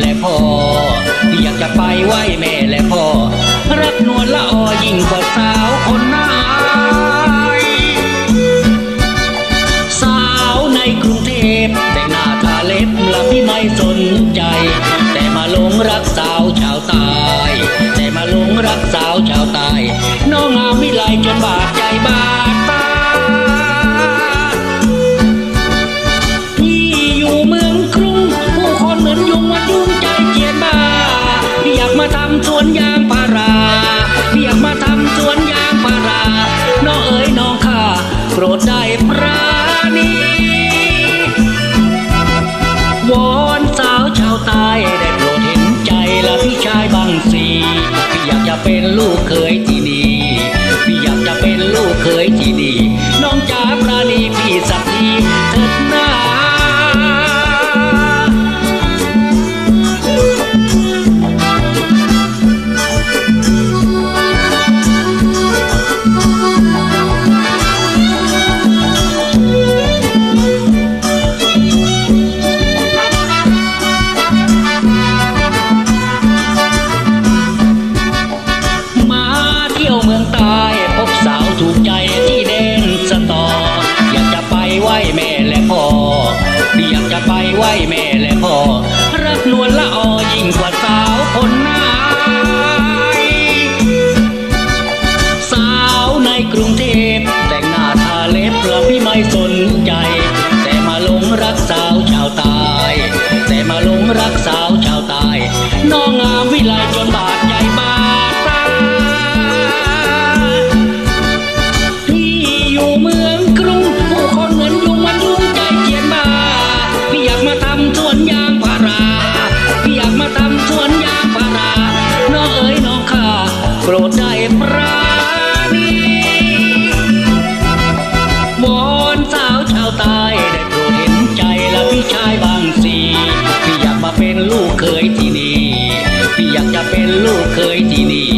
และพ่อ อยากจะไปไหว้แม่และพ่อ รักนวลละออยิ่งกว่าสาวคนไหนสาวในกรุงเทพแต่งหน้าทาเล็บละพี่ไม่สนใจ แต่มาหลงรักสาวชาวใตายแต่มาหลงรักสาวชาวใตายน้องงามวิไลจนบาดใจ วนยางพาราพี่อยากมาทำสวนยางพารา น้องเอ๋ยน้องข้าโปรดได้ปราณีวอนสาวชาวใต้ได้โปรดเห็นใจละพี่ชายบางสีพี่อยากจะเป็นลูกเคยที่นี่พี่อยากจะเป็นลูกเคยที่นี่น้อง ไหวแม่และพ่ออยากจะไปไหวแม่และพ่อรักนวลละออยิ่งกว่าสาวคนไหนสาวในกรุงเทพแต่งหน้าทาเล็บเพราะพี่ไม่สนใจ แต่มาลงรักสาวชาวใต้แต่มาลงรักสาวชาวใต้น้องงามวิไลจนบาดำสวนยางพาราอยากมาทำสวนยางพาราน้องเอ๋ยน้องข้าโปรดได้ปราณีวอนสาวชาวใต้ได้โปรดเห็นใจและพี่ชายบางสีพี่อยากมาเป็นลูกเคยที่นี่พี่อยากจะเป็นลูกเคยที่นี่